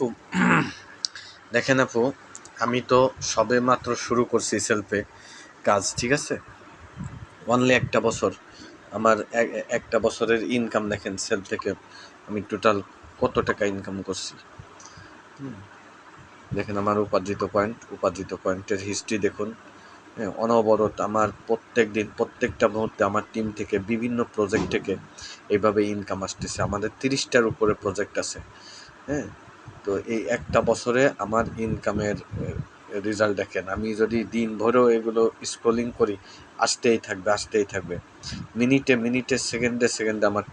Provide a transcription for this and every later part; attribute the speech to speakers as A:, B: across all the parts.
A: আলাইকুম। দেখেন আপু, আমি তো সবে মাত্র শুরু করছি সেলফে কাজ, ঠিক আছে? অনলি একটা বছর। আমার একটা বছরের ইনকাম দেখেন সেল থেকে আমি টোটাল কত টাকা ইনকাম করছি। দেখেন আমার উপার্জিত পয়েন্ট উপার্জিত পয়েন্টের হিস্ট্রি দেখুন। হ্যাঁ অনবরত আমার প্রত্যেক দিন, প্রত্যেকটা মুহূর্তে আমার টিম থেকে বিভিন্ন প্রজেক্ট থেকে এইভাবে ইনকাম আসতেছে। আমাদের তিরিশটার উপরে প্রজেক্ট আছে। হ্যাঁ তো এই একটা বছরে আমার ইনকামের রেজাল্ট দেখেন, আমি যদি দিন ভরেও এগুলো স্ক্রলিং করি, আসতেই থাকবে আসতেই থাকবে। মিনিটে মিনিটে, সেকেন্ডে সেকেন্ডে আমার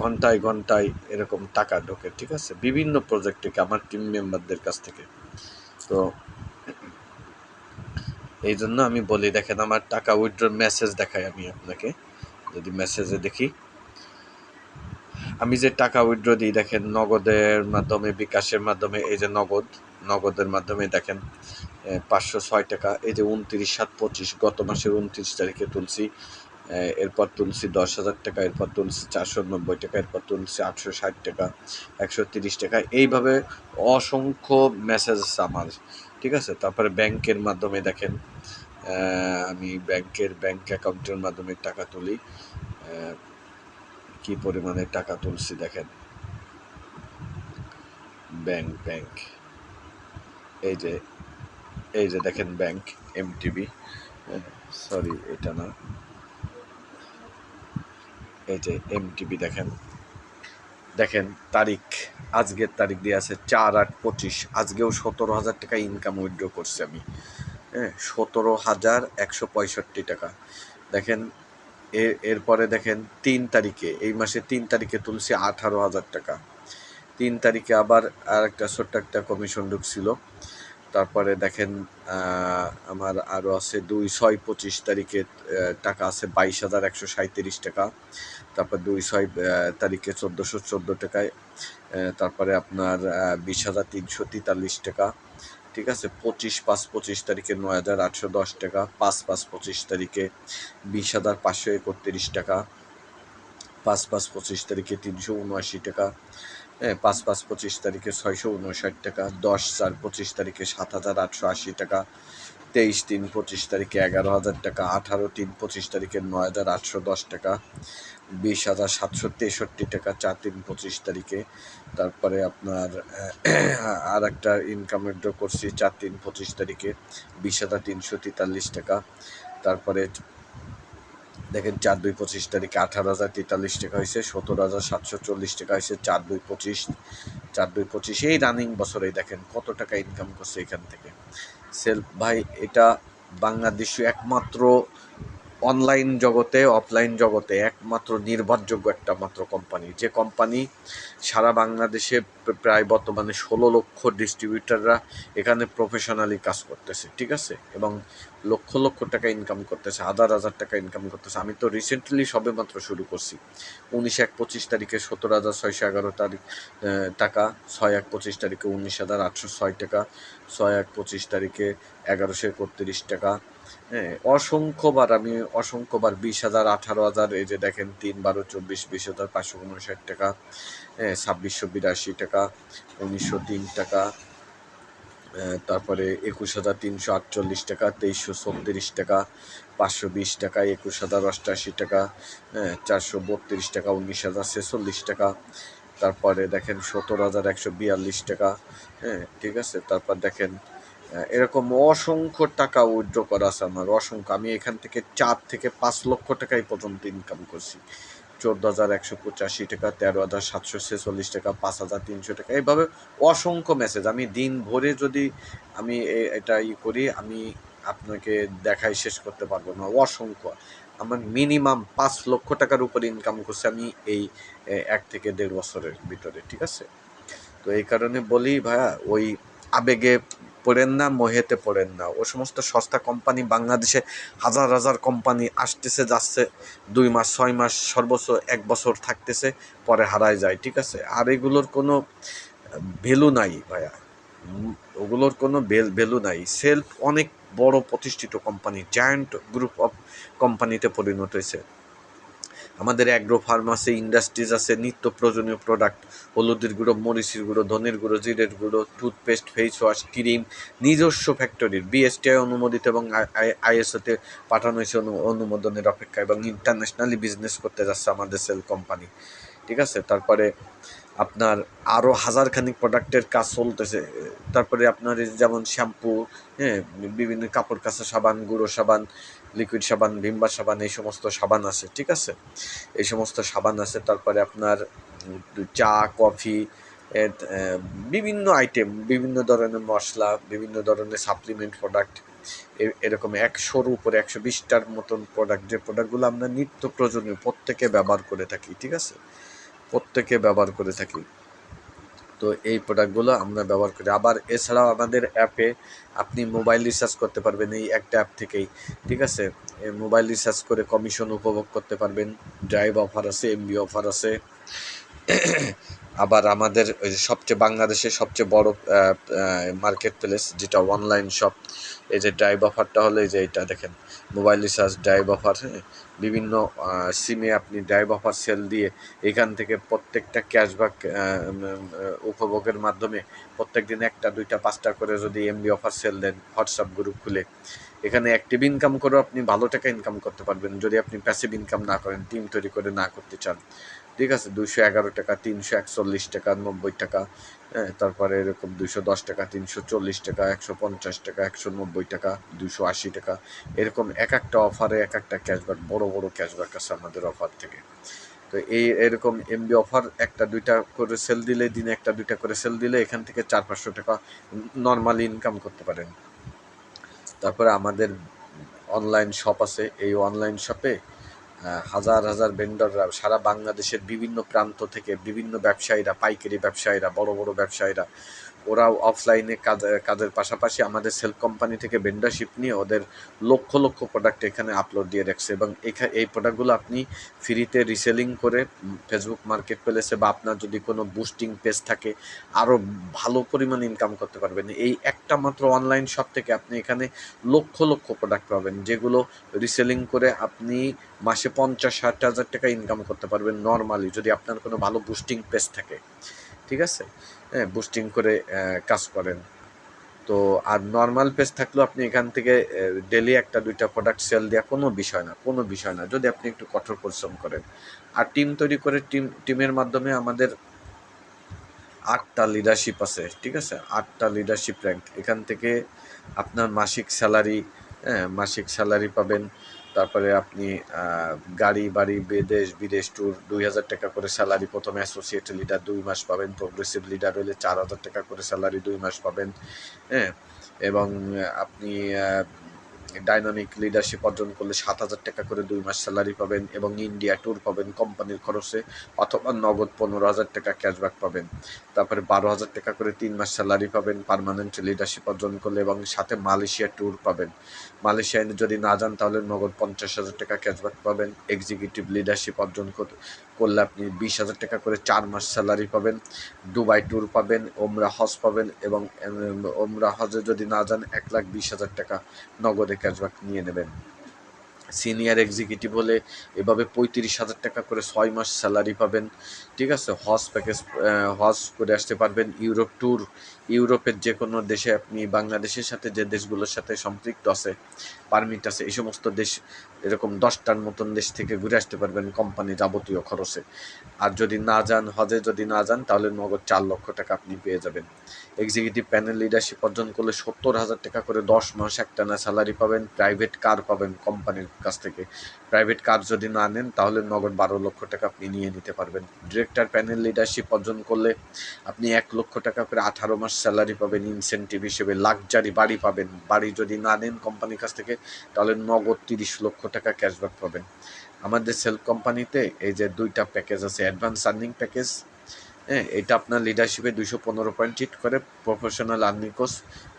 A: ঘন্টায় ঘন্টায় এরকম টাকা ঢোকে, ঠিক আছে? বিভিন্ন প্রজেক্ট থেকে, আমার টিম মেম্বারদের কাছ থেকে। তো এই জন্য আমি বলি, দেখেন, আমার টাকা উইথড্র মেসেজ দেখাই আমি আপনাকে। যদি মেসেজে দেখি আমি যে টাকা উইথড্র দিই, দেখেন, নগদের মাধ্যমে, বিকাশের মাধ্যমে, এই যে নগদ, নগদের মাধ্যমে দেখেন পাঁচশো ছয় টাকা, এই যে উনত্রিশ, সাত, পঁচিশ, গত মাসের উনত্রিশ তারিখে তুলছি এরপর তুলছি দশ হাজার টাকা, এরপর তুলছি চারশো নব্বই টাকা, এরপর তুলছি আটশো ষাট টাকা, একশো তিরিশ টাকা, এইভাবে অসংখ্য মেসেজ আমার, ঠিক আছে? তারপরে ব্যাংকের মাধ্যমে দেখেন আমি ব্যাংকের, ব্যাংক অ্যাকাউন্টের মাধ্যমে টাকা তুলি কি পরিমাণে টাকা তুলছি দেখেন। Bank bank. এই যে এই যে দেখেন ব্যাংক এম এমটিবি সরি, এটা না। এই যে এমটিবি দেখেন। দেখেন তারিখ, আজকের তারিখ দিয়ে আছে চার আট পঁচিশ। আজকেও সতেরো হাজার টাকা ইনকাম উইথড্র করছি আমি। হ্যাঁ সতেরো হাজার একশো পঁয়ষট্টি টাকা। দেখেন এরপরে দেখেন তিন তারিখে, এই মাসে তিন তারিখে তুলছি আঠারো হাজার টাকা। তিন তারিখে আবার আর একটা ছোট্ট একটা কমিশন ঢুকছিল। তারপরে দেখেন আমার আরও আছে দুই ছয় পঁচিশ তারিখে টাকা আছে বাইশ হাজার একশো সাঁত্রিশ টাকা। তারপর দুই ছয় তারিখে চোদ্দোশো চোদ্দ টাকায় তারপরে আপনার বিশ হাজার তিনশো তেতাল্লিশ টাকা। ঠিক আছে? পঁচিশ পাঁচ পঁচিশ তারিখে নয় হাজার আটশো দশ টাকা, পাঁচ পাঁচ পঁচিশ তারিখে বিশ হাজার পাঁচশো একত্রিশ টাকা, পাঁচ পাঁচ পঁচিশ তারিখে তিনশো উনআশি টাকা হ্যাঁ পাঁচ পাঁচ পঁচিশ তারিখে ছয়শো উনষাট টাকা, দশ চার পঁচিশ তারিখে সাত হাজার আটশো আশি টাকা, তেইশ তিন পঁচিশ তারিখে এগারো হাজার টাকা, আঠারো তিন পঁচিশ তারিখে নয় হাজার আটশো দশ টাকা বিশ হাজার সাতশো তেষট্টি টাকা চার তিন পঁচিশ তারিখে। তারপরে আপনার আর একটা ইনকাম উইথড্র করছি চার তিন পঁচিশ তারিখে, বিশ হাজার তিনশো তেতাল্লিশ টাকা। তারপরে দেখেন চার দুই পঁচিশ তারিখে আঠারো হাজার তেতাল্লিশ টাকা হয়েছে, সতেরো হাজার সাতশো চল্লিশ টাকা হয়েছে চার দুই পঁচিশ, চার দুই পঁচিশ। এই রানিং বছরে দেখেন কত টাকা ইনকাম করছে এখান থেকে। সেলফ ভাই, এটা বাংলাদেশে একমাত্র অনলাইন জগতে অফলাইন জগতে একমাত্র নির্ভরযোগ্য একটা মাত্র কোম্পানি যে কোম্পানি সারা বাংলাদেশে প্রায় বর্তমানে ষোলো লক্ষ ডিস্ট্রিবিউটাররা এখানে প্রফেশনালি কাজ করতেছে, ঠিক আছে? এবং লক্ষ লক্ষ টাকা ইনকাম করতেছে, হাজার হাজার টাকা ইনকাম করতেছে। আমি তো রিসেন্টলি সবে মাত্র শুরু করছি। উনিশ এক পঁচিশ তারিখে সতেরো হাজার ছয়শো এগারো তারিখ টাকা, ছয় এক পঁচিশ তারিখে উনিশ হাজার আটশো ছয় টাকা, ছয় এক পঁচিশ তারিখে এগারোশো একত্রিশ টাকা অসংখ্যবার, আমি অসংখ্যবার বিশ হাজার, আঠারো হাজার, এই যে দেখেন, তিন বারো, চব্বিশ, বিশ হাজার, পাঁচশো উনষাট টাকা হ্যাঁ ছাব্বিশশো বিরাশি টাকা, উনিশশো তিন টাকা তারপরে একুশ হাজার, তিনশো আটচল্লিশ টাকা, তেইশশো ছত্রিশ টাকা, পাঁচশো বিশ টাকা, একুশ হাজার, অষ্টাশি টাকা হ্যাঁ চারশো বত্রিশ টাকা, উনিশ হাজার, ছেচল্লিশ টাকা, তারপরে দেখেন, সতেরো হাজার, একশো বিয়াল্লিশ টাকা হ্যাঁ ঠিক আছে, তারপর দেখেন এরকম অসংখ্য টাকা উইথড্র করা আছে আমার, অসংখ্য। আমি এখান থেকে চার থেকে পাঁচ লক্ষ টাকাই পর্যন্ত ইনকাম করছি। চোদ্দ হাজার একশো পঁচাশি টাকা, তেরো হাজার সাতশো ছেচল্লিশ টাকা, পাঁচ হাজার তিনশো টাকা, এইভাবে অসংখ্য মেসেজ আমি দিন ভরে যদি আমি এটা ই করি, আমি আপনাকে দেখাই শেষ করতে পারব না। অসংখ্য। আমার মিনিমাম পাঁচ লক্ষ টাকার উপরে ইনকাম করছি আমি এই এক থেকে দেড় বছরের ভিতরে, ঠিক আছে? তো এই কারণে বলি ভাইয়া, ওই আবেগে পড়েন না, মোহেতে পড়েন না। ও সমস্ত সস্তা কোম্পানি বাংলাদেশে হাজার হাজার কোম্পানি আসতেছে, যাচ্ছে দুই মাস, ছয় মাস, সর্বোচ্চ এক বছর থাকতেছে, পরে হারায় যায়, ঠিক আছে? আর এগুলোর কোনো ভ্যালু নাই ভাইয়া। ওগুলোর কোনো ভ্যালু নাই। সেলফ অনেক বড় প্রতিষ্ঠিত কোম্পানি, জায়ান্ট গ্রুপ অফ কোম্পানিতে পরিণত হয়েছে। আমাদের অ্যাগ্রো ফার্মাসি ইন্ডাস্ট্রিজ আছে, নিত্য প্রয়োজনীয় প্রোডাক্ট হলুদের গুঁড়ো, মরিচের গুঁড়ো, ধনের গুঁড়ো, জিরের গুঁড়ো টুথপেস্ট ফেস ওয়াশ ক্রিম নিজস্ব ফ্যাক্টরির বিএসটিআই অনুমোদিত এবং আইএসওতে পাঠানো হয়েছে অনু- অনুমোদনের অপেক্ষা এবং ইন্টারন্যাশনালি বিজনেস করতে যাচ্ছে আমাদের সেল কোম্পানি ঠিক আছে? তারপরে আপনার আরও হাজারখানিক প্রোডাক্টের কাজ চলতেছে। তারপরে আপনার যেমন শ্যাম্পু হ্যাঁ বিভিন্ন কাপড় কাচা সাবান, গুঁড়ো সাবান লিকুইড সাবান, ভিম্বা সাবান, এই সমস্ত সাবান আছে, ঠিক আছে? এই সমস্ত সাবান আছে, তারপরে আপনার চা, কফি বিভিন্ন আইটেম বিভিন্ন ধরনের মশলা, বিভিন্ন ধরনের সাপ্লিমেন্ট প্রোডাক্ট এরকম একশোর উপরে একশো বিশটার মতন প্রোডাক্ট যে প্রোডাক্টগুলো আমরা নিত্য প্রয়োজনীয়, প্রত্যেকে ব্যবহার করে থাকি, ঠিক আছে? প্রত্যেকে ব্যবহার করে থাকি। তো এই প্রোডাক্টগুলো আমরা ব্যবহার করি। আবার এছাড়াও আমাদের অ্যাপে আপনি মোবাইল রিচার্জ করতে পারবেন এই একটা অ্যাপ থেকেই, ঠিক আছে? মোবাইল রিচার্জ করে কমিশন উপভোগ করতে পারবেন। ড্রাইভ অফার আছে এমবি অফার আছে। আবার আমাদের সবচেয়ে বাংলাদেশের সবচেয়ে বড় মার্কেট প্লেস যেটা অনলাইন শপ এই যে ড্রাইভ অফারটা হলো এই যে এটা দেখেন। মোবাইল রিচার্জ ড্রাইভ অফার হ্যাঁ? বিভিন্ন সিমে আপনি ড্রাইভ অফার সেল দিয়ে এখান থেকে প্রত্যেকটা ক্যাশব্যাক উপভোগের মাধ্যমে প্রত্যেক দিন একটা, দুইটা, পাঁচটা করে যদি এমবি অফার সেল দেন হোয়াটসঅ্যাপ গ্রুপ খুলে, এখানে অ্যাক্টিভ ইনকাম করেও আপনি ভালো টাকা ইনকাম করতে পারবেন। যদি আপনি প্যাসিভ ইনকাম না করেন টিম তৈরি করে না করতে চান। ঠিক আছে দুশো এগারো টাকা, তিনশো একচল্লিশ টাকা, নব্বই টাকা হ্যাঁ তারপরে এরকম দুশো দশ টাকা, তিনশো চল্লিশ টাকা, একশো পঞ্চাশ টাকা, একশো নব্বই টাকা দুশো আশি টাকা, এরকম এক একটা অফারে এক একটা ক্যাশব্যাক বড় বড় ক্যাশব্যাক আছে আমাদের অফার থেকে। তো এই এরকম এমবি অফার একটা, দুইটা করে সেল দিলে, দিনে একটা, দুইটা করে সেল দিলে এখান থেকে চার, পাঁচশো টাকা নর্মালি ইনকাম করতে পারেন। তারপরে আমাদের অনলাইন শপ আছে, এই অনলাইন শপে হাজার হাজার ভেন্ডররা সারা বাংলাদেশের বিভিন্ন প্রান্ত থেকে বিভিন্ন ব্যবসায়ীরা, পাইকারি ব্যবসায়ীরা, বড় বড় ব্যবসায়ীরা ওরাও অফলাইনে কাজ, কাজের পাশাপাশি আমাদের সেল কোম্পানি থেকে ভেন্ডারশিপ নিয়ে ওদের লক্ষ লক্ষ প্রোডাক্ট এখানে আপলোড দিয়ে রাখছে এবং এখা- এই প্রোডাক্টগুলো আপনি ফ্রিতে রিসেলিং করে ফেসবুক মার্কেট প্লেসে বা আপনার যদি কোনো বুস্টিং পেজ থাকে আরও ভালো পরিমাণ ইনকাম করতে পারবেন। এই একটা মাত্র অনলাইন শপ থেকে আপনি এখানে লক্ষ লক্ষ প্রোডাক্ট পাবেন, যেগুলো রিসেলিং করে আপনি মাসে পঞ্চাশ, ষাট হাজার টাকা ইনকাম করতে পারবেন নর্মালি যদি আপনার কোনো ভালো বুস্টিং পেজ থাকে। ঠিক আছে? বুস্টিং করে কাজ করেন। তো আর নর্মাল পেজ থাকলেও আপনি এখান থেকে ডেলি একটা, দুইটা প্রোডাক্ট সেল দেওয়া কোনো বিষয় না, কোনো বিষয় না। যদি আপনি একটু কঠোর পরিশ্রম করেন। আর টিম তৈরি করে টিম টিমের মাধ্যমে আমাদের আটটা লিডারশিপ আছে, ঠিক আছে? আটটা লিডারশিপ র্যাঙ্ক এখান থেকে আপনার মাসিক স্যালারি হ্যাঁ মাসিক স্যালারি পাবেন। তারপরে আপনি গাড়ি, বাড়ি বিদেশ বিদেশ ট্যুর দুই হাজার টাকা করে স্যালারি প্রথমে অ্যাসোসিয়েট লিডার দুই মাস পাবেন প্রোগ্রেসিভ লিডার হলে চার হাজার টাকা করে স্যালারি দুই মাস পাবেন হ্যাঁ? এবং আপনি ডাইনামিক লিডারশিপ অর্জন করলে সাত হাজার টাকা করে দুই মাস স্যালারি পাবেন এবং ইন্ডিয়া ট্যুর পাবেন কোম্পানির খরচে অথবা নগদ পনেরো হাজার টাকা ক্যাশব্যাক পাবেন। তারপরে বারো হাজার টাকা করে তিন মাস স্যালারি পাবেন পার্মানেন্ট লিডারশিপ অর্জন করলে এবং সাথে মালয়েশিয়া ট্যুর পাবেন। মালয়েশিয়ায় যদি না যান তাহলে নগদ পঞ্চাশ হাজার টাকা ক্যাশব্যাক পাবেন। এক্সিকিউটিভ লিডারশিপ অর্জন করলে আপনি বিশ হাজার টাকা করে চার মাস স্যালারি পাবেন। দুবাই ট্যুর পাবেন ওমরা হজ পাবেন এবং ওমরা হজে যদি না যান, এক লাখ বিশ হাজার টাকা নগদে ক্যাশব্যাক নিয়ে নেবেন। সিনিয়র এক্সিকিউটিভ হলে এভাবে পঁয়ত্রিশ হাজার টাকা করে ছয় মাস স্যালারি পাবেন। ঠিক আছে? হজ প্যাকেজ হজ করে আসতে পারবেন। ইউরোপ ট্যুর ইউরোপের যে কোনো দেশে আপনি বাংলাদেশের সাথে যে দেশগুলোর সাথে সম্পৃক্ত আছে পারমিট আছে, এই সমস্ত দেশ, এরকম দশটার মতন দেশ থেকে ঘুরে আসতে পারবেন কোম্পানি যাবতীয় খরচে। আর যদি না যান, হজে যদি না যান, তাহলে নগদ চার লক্ষ টাকা আপনি পেয়ে যাবেন। এক্সিকিউটিভ প্যানেল লিডারশিপ অর্জন করলে সত্তর হাজার টাকা করে দশ মাস একটানা স্যালারি পাবেন প্রাইভেট কার পাবেন কোম্পানির কাছ থেকে। প্রাইভেট কার যদি না নেন, তাহলে নগদ বারো লক্ষ টাকা আপনি নিয়ে নিতে পারবেন। ডিরেক্টর প্যানেল লিডারশিপ অর্জন করলে আপনি এক লক্ষ টাকা করে আঠারো মাস স্যালারি পাবেন ইনসেন্টিভ হিসেবে। লাক্সারি বাড়ি পাবেন। বাড়ি যদি না নেন কোম্পানির কাছ থেকে তাহলে নগদ তিরিশ লক্ষ টাকা ক্যাশব্যাক পাবেন। আমাদের সেল কোম্পানিতে এই যে দুইটা প্যাকেজ আছে অ্যাডভান্স আর্নিং প্যাকেজ হ্যাঁ এটা আপনার লিডারশিপে দুইশো পনেরো পয়েন্ট হিট করে প্রফেশনাল আর্নিং কোর্স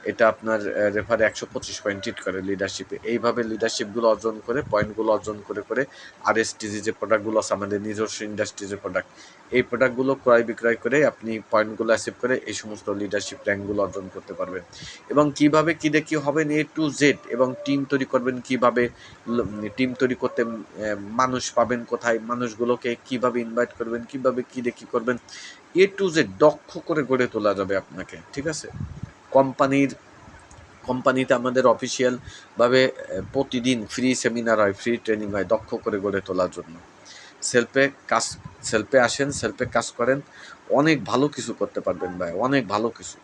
A: এটা আপনার রেফারে একশো পঁচিশ পয়েন্ট হিট করে লিডারশিপে এইভাবে লিডারশিপগুলো অর্জন করে পয়েন্টগুলো অর্জন করে করে আর এসটিজি যে প্রোডাক্টগুলো আছে, আমাদের নিজস্ব ইন্ডাস্ট্রিজের প্রোডাক্ট এই প্রোডাক্টগুলো ক্রয় বিক্রয় করে আপনি পয়েন্টগুলো অ্যাসিভ করে এই সমস্ত লিডারশিপ র্যাঙ্কগুলো অর্জন করতে পারবেন। এবং কীভাবে কী দেখি হবেন এ টু জেড এবং টিম তৈরি করবেন কীভাবে টিম তৈরি করতে মানুষ পাবেন কোথায়, মানুষগুলোকে কীভাবে ইনভাইট করবেন, কীভাবে কী দেখি করবেন এ টু জেড দক্ষ করে গড়ে তোলা যাবে আপনাকে, ঠিক আছে? কোম্পানির, কোম্পানিতে আমাদের অফিসিয়ালভাবে প্রতিদিন ফ্রি সেমিনার হয় ফ্রি ট্রেনিং হয়, দক্ষ করে গড়ে তোলার জন্য। সেলফে কাজ, সেলফে আসেন, সেলফে কাজ করেন, অনেক ভালো কিছু করতে পারবেন ভাই, অনেক ভালো কিছু।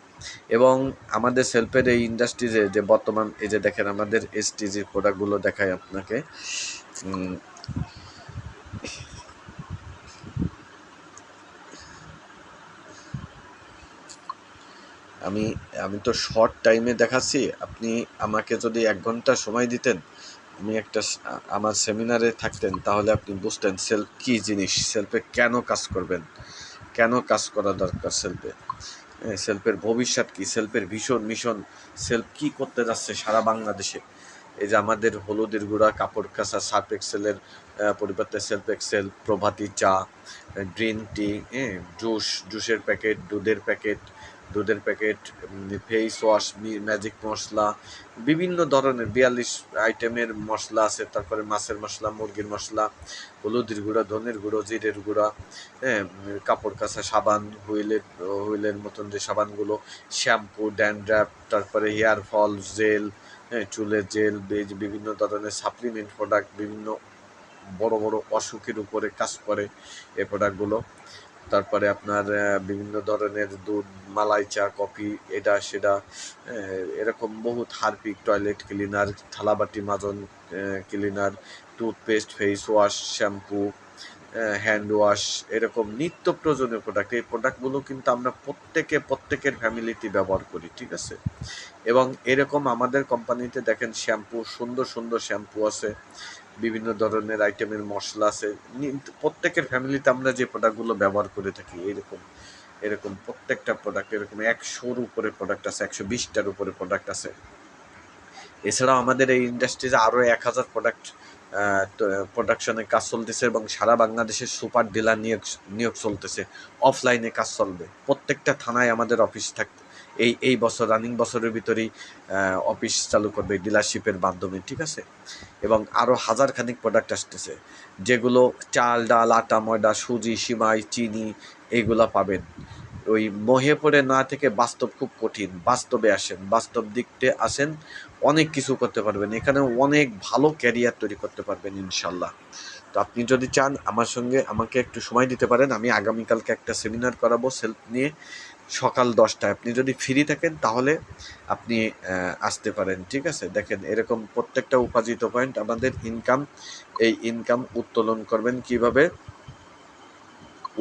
A: এবং আমাদের সেলফের এই ইন্ডাস্ট্রিজে যে বর্তমান, এই যে দেখেন আমাদের এসটিজির প্রোডাক্টগুলো দেখায় আপনাকে আমি আমি তো শর্ট টাইমে দেখাচ্ছি, আপনি আমাকে যদি এক ঘণ্টা সময় দিতেন, আমি একটা আমার সেমিনারে থাকতেন, তাহলে আপনি বুঝতেন সেলফ কী জিনিস সেলফে কেন কাজ করবেন, কেন কাজ করা দরকার সেলফে সেলফের ভবিষ্যৎ কি সেলফের ভীষণ মিশন সেলফ কি করতে যাচ্ছে সারা বাংলাদেশে? এই যে আমাদের হলুদের গুঁড়া, কাপড় কাঁচা, সার্ফ এক্সেলের পরিবর্তে সেলফ এক্সেল প্রভাতী চা গ্রিন টি জুস জুসের প্যাকেট দুধের প্যাকেট দুধের প্যাকেট ফেস ওয়াশ ম্যাজিক মশলা, বিভিন্ন ধরনের বিয়াল্লিশ আইটেমের মশলা আছে। তারপরে মাছের মশলা, মুরগির মশলা, হলুদের গুঁড়া, ধনের গুঁড়ো, জিরের গুঁড়া হ্যাঁ কাপড় কাঁচা সাবান হুইলের হুইলের মতন যে সাবানগুলো, শ্যাম্পু, ড্যান্ড্রাফ, তারপরে হেয়ার ফল, জেল হ্যাঁ চুলের জেল, বেজ, বিভিন্ন ধরনের সাপ্লিমেন্ট প্রোডাক্ট বিভিন্ন বড় বড় অসুখের উপরে কাজ করে এই প্রোডাক্টগুলো তারপরে আপনার বিভিন্ন ধরনের দুধ, মালাই চা, কফি, এটা, সেটা এরকম বহুত হারপিক টয়লেট ক্লিনার, থালাবাটি মাজন cleaner, toothpaste, face wash, shampoo hand wash, এরকম নিত্য প্রয়োজনীয় প্রোডাক্ট এই প্রোডাক্টগুলো কিন্তু আমরা প্রত্যেকে, প্রত্যেকের ফ্যামিলিতে ব্যবহার করি, ঠিক আছে? এবং এরকম আমাদের কোম্পানিতে দেখেন, শ্যাম্পু, সুন্দর সুন্দর শ্যাম্পু আছে। বিভিন্ন ধরনের আইটেমের মশলা আছে। প্রত্যেকের ফ্যামিলিতে আমরা যে প্রোডাক্টগুলো ব্যবহার করে থাকি, এরকম এরকম প্রত্যেকটা প্রোডাক্ট এরকম একশোর উপরে প্রোডাক্ট আছে, একশো বিশটার উপরে প্রোডাক্ট আছে। এছাড়াও আমাদের এই ইন্ডাস্ট্রিতে আরও এক হাজার প্রোডাক্ট প্রোডাকশনের কাজ চলতেছে এবং সারা বাংলাদেশের সুপার ডিলার নিয়োগ নিয়োগ চলতেছে। অফলাইনে কাজ চলবে। প্রত্যেকটা থানায় আমাদের অফিস থাক এই এই বছর রানিং বছরের ভিতরেই অফিস চালু করবে ডিলারশিপের মাধ্যমে, ঠিক আছে? এবং আরও হাজার খানিক প্রোডাক্ট আসতেছে, যেগুলো চাল, ডাল, আটা, ময়দা, সুজি, সিমাই, চিনি এইগুলা পাবেন। ওই মহে পড়ে না থেকে বাস্তব খুব কঠিন, বাস্তবে আসেন, বাস্তব দিকতে আসেন, অনেক কিছু করতে পারবেন। এখানে অনেক ভালো ক্যারিয়ার তৈরি করতে পারবেন, ইনশাল্লাহ। তো আপনি যদি চান আমার সঙ্গে আমাকে একটু সময় দিতে পারেন, আমি আগামীকালকে একটা সেমিনার করাবো সেলফ নিয়ে। সকাল দশটায়। আপনি যদি ফ্রি থাকেন, তাহলে আপনি আসতে পারেন, ঠিক আছে? দেখেন, এরকম প্রত্যেকটা উপার্জিত পয়েন্ট আমাদের ইনকাম এই ইনকাম উত্তোলন করবেন কীভাবে?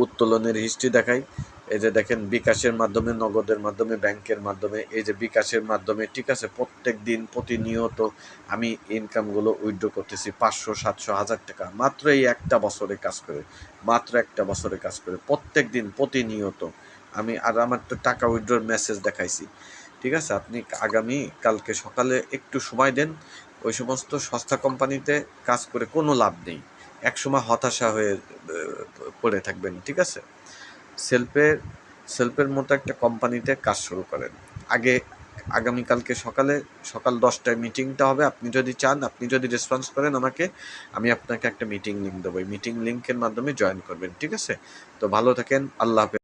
A: উত্তোলনের হিস্ট্রি দেখাই। এই যে দেখেন, বিকাশের মাধ্যমে, নগদের মাধ্যমে, ব্যাংকের মাধ্যমে, এই যে বিকাশের মাধ্যমে, ঠিক আছে? প্রত্যেক দিন প্রতিনিয়ত আমি ইনকামগুলো উইথড্র করতেছি পাঁচশো, সাতশো, হাজার টাকা। মাত্র এই একটা বছরে কাজ করে, মাত্র একটা বছরে কাজ করে, প্রত্যেক দিন প্রতিনিয়ত আমি আর আমার তো টাকা উইথড্রর মেসেজ দেখাইছি। ঠিক আছে? আপনি আগামী কালকে সকালে একটু সময় দেন। ওই সমস্ত সস্তা কোম্পানিতে কাজ করে কোনো লাভ নেই। একসময় হতাশা হয়ে পড়ে থাকবেন। ঠিক আছে? সেলফের সেলফের মতো একটা কোম্পানিতে কাজ শুরু করেন। আগে আগামীকালকে সকালে, সকাল দশটায় মিটিংটা হবে। আপনি যদি চান, আপনি যদি রেসপন্স করেন আমাকে, আমি আপনাকে একটা মিটিং লিঙ্ক দেবো। মিটিং লিঙ্কের মাধ্যমে জয়েন করবেন। ঠিক আছে? তো ভালো থাকেন। আল্লাহ হাফেজ।